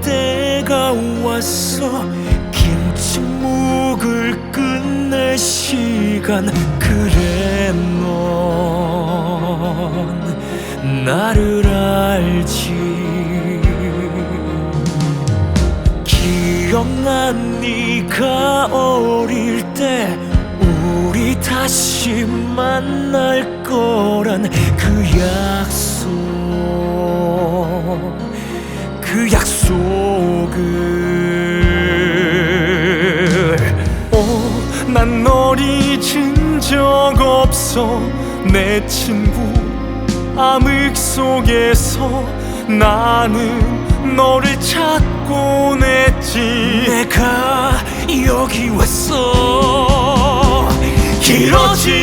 때가 왔어. 긴 침묵을 끝낼 시간 그래 넌 나를 알지. 기억나 네가 어릴 때 우리 다시 만날 거란 그 약속 그 약속을. 오난 널 잊은 적 없어. 내 친구 암흑 속에서 나는 너를 찾곤 했지. 내가 여기 왔어. 길어지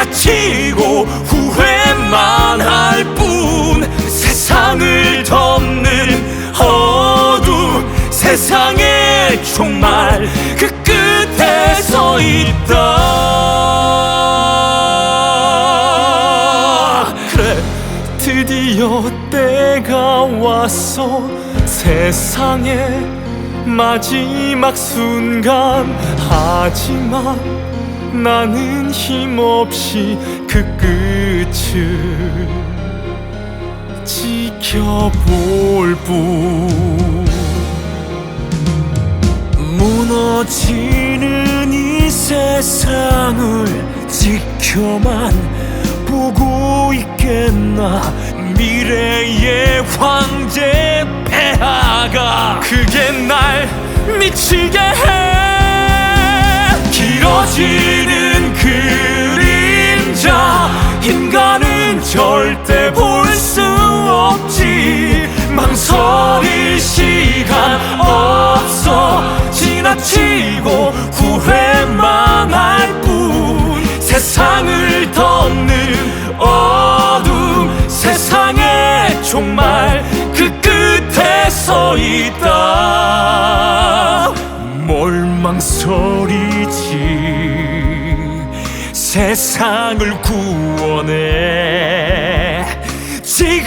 지나치고 후회만 할 뿐 세상을 덮는 어둠 세상의 정말 그 끝에 서 있다. 그래 드디어 때가 왔어 세상의 마지막 순간. 하지만 나는 힘없이 그 끝을 지켜볼 뿐. 무너지는 이 세상을 지켜만 보고 있겠나? 미래의 황제 폐하가 그게 날 미치게 해 지는 그림자 인간은 절대 볼 수 없지. 망설일 시간 없어. 지나치고 후회만 할 뿐. 세상을 덮는 어둠 세상의 정말 그 끝에 서 있다. 뭘 망설이지 세상을 구원해. 그것이